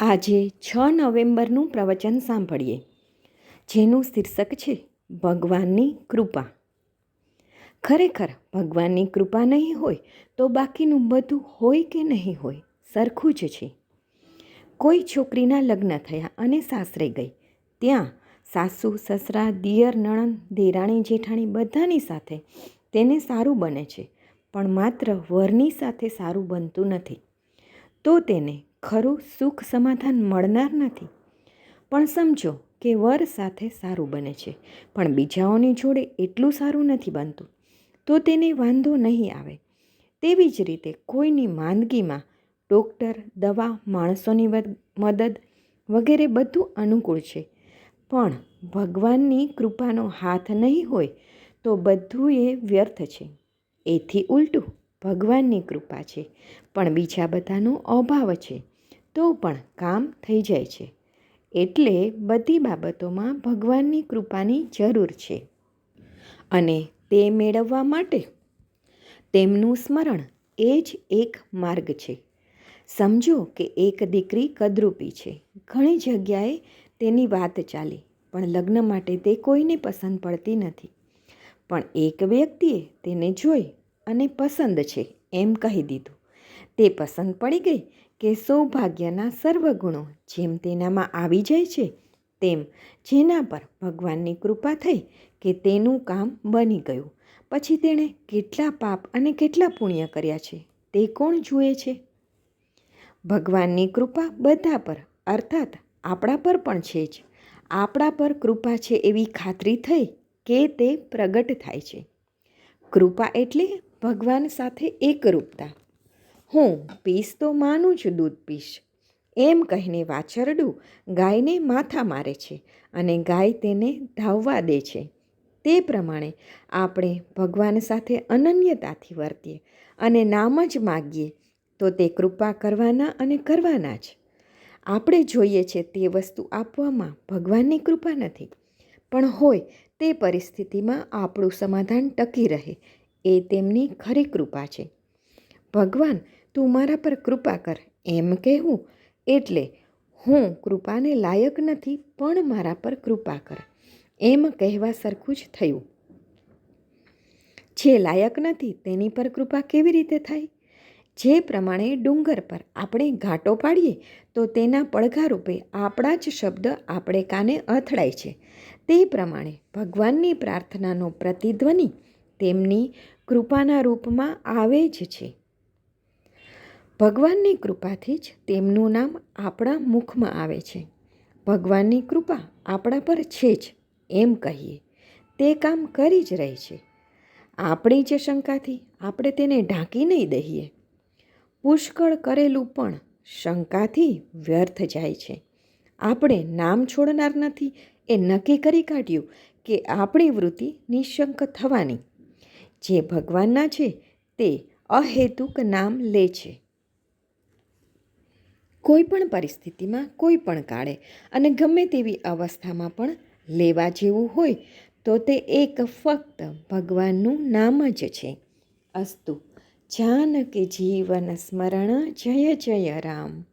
આજે છ નવેમ્બરનું પ્રવચન સાંભળીએ, જેનું શીર્ષક છે ભગવાનની કૃપા. ખરેખર ભગવાનની કૃપા નહીં હોય તો બાકીનું બધું હોય કે નહીં હોય સરખું જ છે. કોઈ છોકરીના લગ્ન થયા અને સાસરે ગઈ, ત્યાં સાસુ, સસરા, દિયર, નણંદ, દેરાણી જેઠાણી બધાની સાથે તેને સારું બને છે, પણ માત્ર વરની સાથે સારું બનતું નથી. તો તેને ખરું સુખ સમાધાન મળનાર નથી. પણ સમજો કે વર સાથે સારું બને છે. પણ બીજાઓની જોડે એટલું સારું નથી બનતું. તો તેને વાંધો નહીં આવે. તેવી જ રીતે કોઈની માંદગીમાં ડૉક્ટર, દવા, માણસોની મદદ વગેરે બધું અનુકૂળ છે. પણ ભગવાનની કૃપાનો હાથ નહીં હોય તો બધું એ વ્યર્થ છે. એથી ઉલટું ભગવાનની કૃપા છે. પણ બીજા બધાનો અભાવ છે. તો પણ કામ થઈ જાય છે. એટલે બધી બાબતોમાં ભગવાનની કૃપાની જરૂર છે. અને તે મેળવવા માટે તેમનું સ્મરણ એ જ એક માર્ગ છે. સમજો કે એક દીકરી કદરૂપી છે. ઘણી જગ્યાએ તેની વાત ચાલી, પણ લગ્ન માટે તે કોઈને પસંદ પડતી નથી. પણ એક વ્યક્તિએ તેને જોઈ અને પસંદ છે એમ કહી દીધું. તે પસંદ પડી ગઈ કે સૌભાગ્યના સર્વગુણો જેમ તેનામાં આવી જાય છે, તેમ જેના પર ભગવાનની કૃપા થઈ કે તેનું કામ બની ગયું. પછી તેણે કેટલા પાપ અને કેટલા પુણ્ય કર્યા છે તે કોણ જુએ છે? ભગવાનની કૃપા બધા પર, અર્થાત આપણા પર પણ છે જ. આપણા પર કૃપા છે એવી ખાતરી થઈ કે તે પ્રગટ થાય છે. કૃપા એટલે ભગવાન સાથે એકરૂપતા. હું પીશ તો માનું છું દૂધ પીશ. એમ કહીને વાછરડું ગાયને માથા મારે છે અને ગાય તેને ધાવવા દે છે. તે પ્રમાણે આપણે ભગવાન સાથે અનન્યતાથી વર્તીએ અને નામ જ માગીએ તો તે કૃપા કરવાના અને કરવાના જ. આપણે જોઈએ છે તે વસ્તુ આપવામાં ભગવાનની કૃપા નથી. પણ હોય તે પરિસ્થિતિમાં આપણું સમાધાન ટકી રહે એ તેમની ખરી કૃપા છે. ભગવાન તું મારા પર કૃપા કર, એમ કહેવું એટલે હું કૃપાને લાયક નથી, પણ મારા પર કૃપા કર, એમ કહેવા સરખું જ થયું. જે લાયક નથી, તેની પર કૃપા કેવી રીતે થાય? જે પ્રમાણે ડુંગર પર આપણે ઘાટો પાડીએ, તો તેના પડઘા રૂપે આપણા જ શબ્દ આપણે કાને અથડાય છે? તે પ્રમાણે ભગવાનની પ્રાર્થનાનો પ્રતિધ્વનિ તેમની કૃપાના રૂપમાં આવે જ છે. ભગવાનની કૃપાથી જ તેમનું નામ આપણા મુખમાં આવે છે. ભગવાનની કૃપા આપણા પર છે જ, એમ કહીએ. તે કામ કરી જ રહે છે. આપણી જે શંકાથી આપણે તેને ઢાંકી નહીં દઈએ. પુષ્કળ કરેલું પણ શંકાથી વ્યર્થ જાય છે. આપણે નામ છોડનાર નથી, એ નક્કી કરી કાઢ્યું કે આપણી વૃત્તિ નિશંક થવાની. જે ભગવાનના છે, તે અહેતુક નામ લે છે. કોઈ પણ પરિસ્થિતિમાં કોઈ પણ કાળે અને ગમે તેવી અવસ્થામાં પણ લેવા જેવું હોય, તો તે એક ફક્ત ભગવાનનું નામ જ છે. અસ્તુ, જાનકી જીવન સ્મરણ, જય જય રામ.